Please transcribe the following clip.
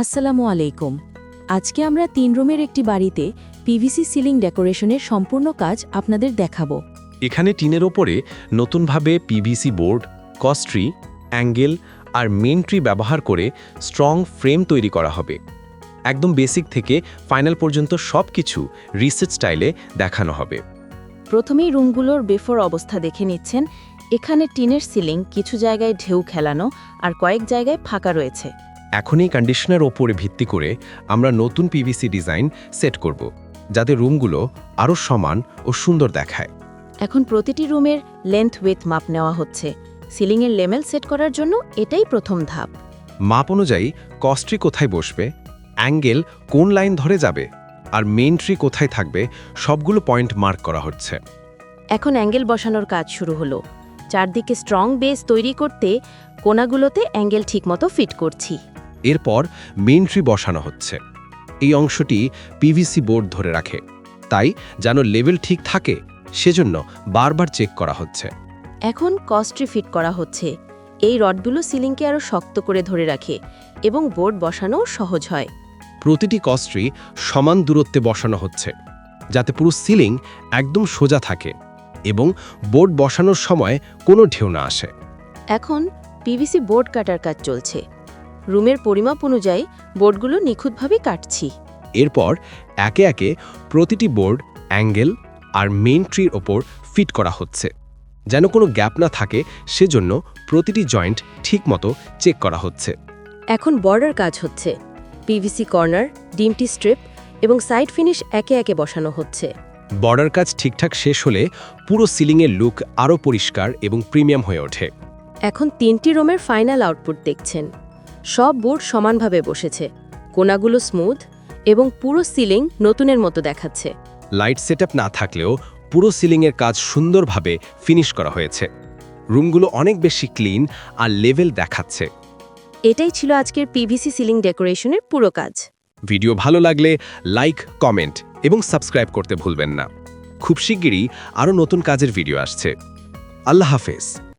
আসসালামু আলাইকুম। আজকে আমরা তিন রুমের একটি বাড়িতে পিভিসি সিলিং ডেকোরেশনের সম্পূর্ণ কাজ আপনাদের দেখাবো। এখানে টিনের ওপরে নতুনভাবে পিভিসি বোর্ড কস্ট্রি অ্যাঙ্গেল আর মেন ট্রি ব্যবহার করে স্ট্রং ফ্রেম তৈরি করা হবে। একদম বেসিক থেকে ফাইনাল পর্যন্ত সব কিছু রিসেট স্টাইলে দেখানো হবে। প্রথমেই রুমগুলোর বেফোর অবস্থা দেখে নিচ্ছেন। এখানে টিনের সিলিং কিছু জায়গায় ঢেউ খেলানো আর কয়েক জায়গায় ফাঁকা রয়েছে। এখন এই কন্ডিশনের ওপরে ভিত্তি করে আমরা নতুন পিভিসি ডিজাইন সেট করব যাতে রুমগুলো আরও সমান ও সুন্দর দেখায়। এখন প্রতিটি রুমের লেন্থ উইথ মাপ নেওয়া হচ্ছে। সিলিংয়ের লেমেল সেট করার জন্য এটাই প্রথম ধাপ। মাপ অনুযায়ী কস্ট্রি কোথায় বসবে অ্যাঙ্গেল কোন লাইন ধরে যাবে আর মেন ট্রি কোথায় থাকবে সবগুলো পয়েন্ট মার্ক করা হচ্ছে। এখন অ্যাঙ্গেল বসানোর কাজ শুরু হলো। চারদিকে স্ট্রং বেস তৈরি করতে কোনাগুলোতে অ্যাঙ্গেল ঠিকমতো ফিট করছি। এরপর মেন ট্রি বসানো হচ্ছে। এই অংশটি পিভিসি বোর্ড ধরে রাখে। তাই যেন লেভেল ঠিক থাকে সেজন্য বারবার চেক করা হচ্ছে। এখন কস্ট্রি ফিট করা হচ্ছে। এই রডগুলো সিলিংকে আরও শক্ত করে ধরে রাখে এবং বোর্ড বসানোও সহজ হয়। প্রতিটি কস্ট্রি সমান দূরত্বে বসানো হচ্ছে যাতে পুরো সিলিং একদম সোজা থাকে এবং বোর্ড বসানোর সময় কোনো ঢেউ না আসে। এখন পিভিসি বোর্ড কাটার কাজ চলছে। রুমের পরিমাপ অনুযায়ী বোর্ডগুলো নিখুঁতভাবে কাটছি। এরপর একে একে প্রতিটি বোর্ড অ্যাঙ্গেল আর মেইন ট্রির ওপর ফিট করা হচ্ছে। যেন কোনো গ্যাপ না থাকে সেজন্য প্রতিটি জয়েন্ট ঠিকমতো চেক করা হচ্ছে। এখন বর্ডার কাজ হচ্ছে। পিভিসি কর্নার ডিমটি স্ট্রিপ এবং সাইড ফিনিশ একে একে বসানো হচ্ছে। বর্ডার কাজ ঠিকঠাক শেষ হলে পুরো সিলিংয়ের লুক আরও পরিষ্কার এবং প্রিমিয়াম হয়ে ওঠে। এখন তিনটি রুমের ফাইনাল আউটপুট দেখছেন। সব বোর্ড সমানভাবে বসেছে। কোনাগুলো স্মুথ এবং পুরো সিলিং নতুনের মতো দেখাচ্ছে। লাইট সেটআপ না থাকলেও পুরো সিলিংয়ের কাজ সুন্দরভাবে ফিনিশ করা হয়েছে। রুমগুলো অনেক বেশি ক্লিন আর লেভেল দেখাচ্ছে। এটাই ছিল আজকের পিভিসি সিলিং ডেকোরেশনের পুরো কাজ। ভিডিও ভালো লাগলে লাইক কমেন্ট এবং সাবস্ক্রাইব করতে ভুলবেন না। খুব শিগগিরই আরও নতুন কাজের ভিডিও আসছে। আল্লাহ হাফেজ।